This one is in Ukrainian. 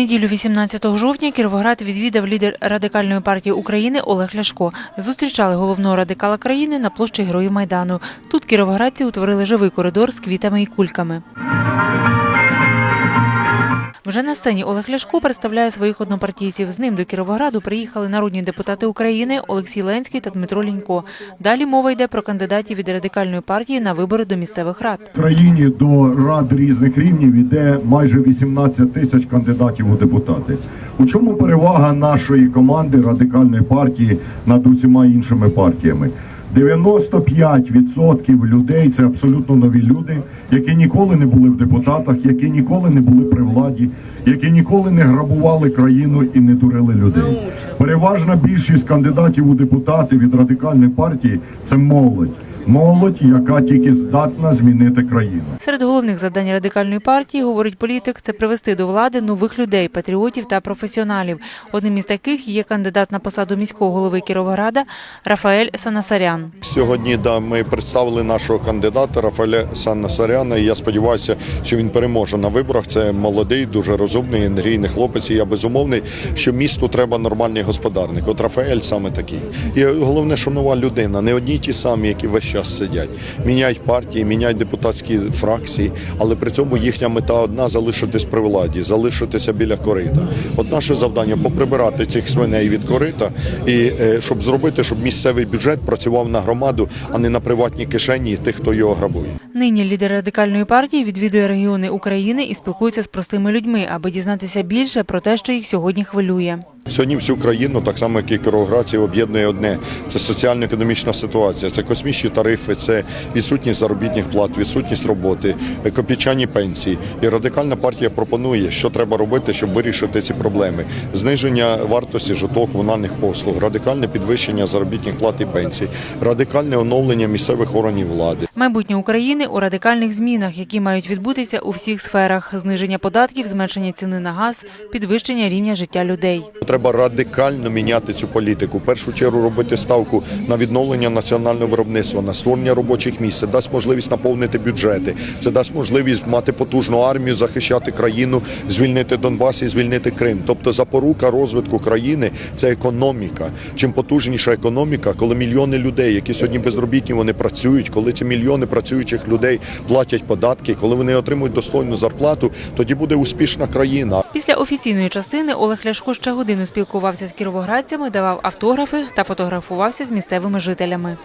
неділю, 18 жовтня, Кіровоград відвідав лідер радикальної партії України Олег Ляшко. Зустрічали головного радикала країни на площі Героїв Майдану. Тут кіровоградці утворили живий коридор з квітами і кульками. Вже на сцені Олег Ляшко представляє своїх однопартійців. З ним до Кіровограду приїхали народні депутати України Олексій Ленський та Дмитро Лінько. Далі мова йде про кандидатів від радикальної партії на вибори до місцевих рад. В країні до рад різних рівнів йде майже 18 тисяч кандидатів у депутати. У чому перевага нашої команди радикальної партії над усіма іншими партіями? 95% людей це абсолютно нові люди, які ніколи не були в депутатах, які ніколи не були при владі, які ніколи не грабували країну і не дурили людей. Переважна більшість кандидатів у депутати від радикальної партії це молодь. Молодь, яка тільки здатна змінити країну. Серед головних завдань радикальної партії, говорить політик, це привести до влади нових людей, патріотів та професіоналів. Одним із таких є кандидат на посаду міського голови Кіровограда Рафаель Санасарян. Сьогодні да, ми представили нашого кандидата Рафаеля Саннасаряна. І я сподіваюся, що він переможе на виборах. Це молодий, дуже розумний, енергійний хлопець. І я безумовний, що місту треба нормальний господарник. От Рафаель саме такий. І головне, що нова людина, не одні ті самі, які весь час сидять. Міняють партії, міняють депутатські фракції, але при цьому їхня мета одна залишитись при владі, залишитися біля корита. От наше завдання поприбирати цих свиней від корита і е, щоб зробити, щоб місцевий бюджет працював на громаду, а не на приватні кишені тих, хто його грабує. Нині лідер радикальної партії відвідує регіони України і спілкується з простими людьми, аби дізнатися більше про те, що їх сьогодні хвилює. Сьогодні всю країну, так само як і Кіровоградців, об'єднує одне: це соціально-економічна ситуація, це космічні тарифи, це відсутність заробітних плат, відсутність роботи, копійчані пенсії. І радикальна партія пропонує, що треба робити, щоб вирішити ці проблеми: зниження вартості житок, комунальних послуг, радикальне підвищення заробітних плат і пенсій, радикальне оновлення місцевих органів влади. Майбутнє України у радикальних змінах, які мають відбутися у всіх сферах: зниження податків, зменшення ціни на газ, підвищення рівня життя людей. Треба радикально міняти цю політику. В першу чергу робити ставку на відновлення національного виробництва, на створення робочих місць. Це дасть можливість наповнити бюджети. Це дасть можливість мати потужну армію, захищати країну, звільнити Донбас і звільнити Крим. Тобто запорука розвитку країни це економіка. Чим потужніша економіка, коли мільйони людей, які сьогодні безробітні, вони працюють, коли ці мільйони працюючих людей платять податки, коли вони отримують достойну зарплату, тоді буде успішна країна. Після офіційної частини Олег Ляшко ще годину спілкувався з кіровоградцями, давав автографи та фотографувався з місцевими жителями.